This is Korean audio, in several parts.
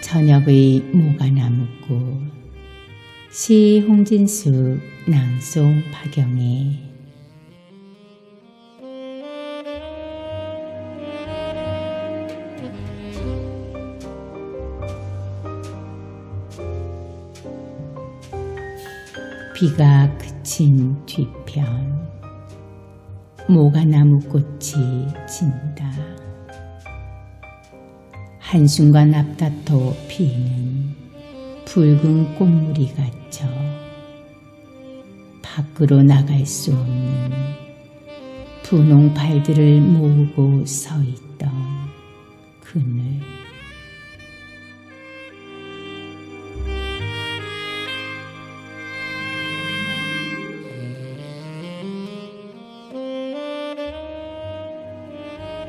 저녁의 모가 나무꽃 시 홍진수 낭송 박영애 비가 그친 뒤편 모가나무 꽃이 진다. 한순간 앞다퉈 피는 붉은 꽃무리 갇혀 밖으로 나갈 수 없는 분홍 발들을 모으고 서 있던 그늘.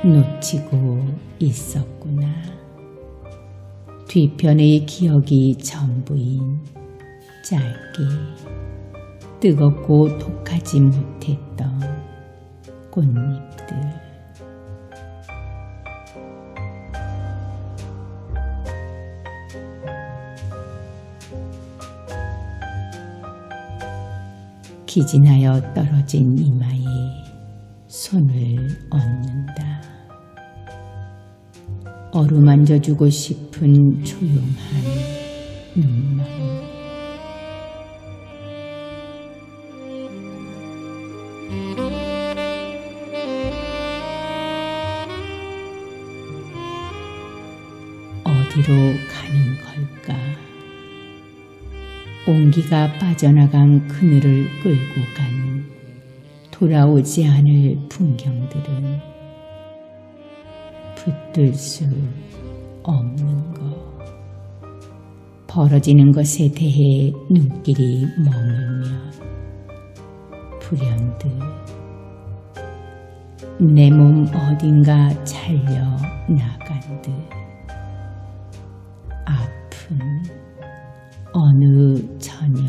놓치고 있었구나. 뒤편의 기억이 전부인 짧게 뜨겁고 독하지 못했던 꽃잎들. 기진하여 떨어진 이마에 손을 얹는다. 어루만져주고 싶은 조용한 눈망울. 어디로 가는 걸까? 온기가 빠져나간 그늘을 끌고 간 돌아오지 않을 풍경들은 붙들 수 없는 것. 벌어지는 것에 대해 눈길이 머물면 불현듯 내 몸 어딘가 잘려 나간 듯 아픈 어느 저녁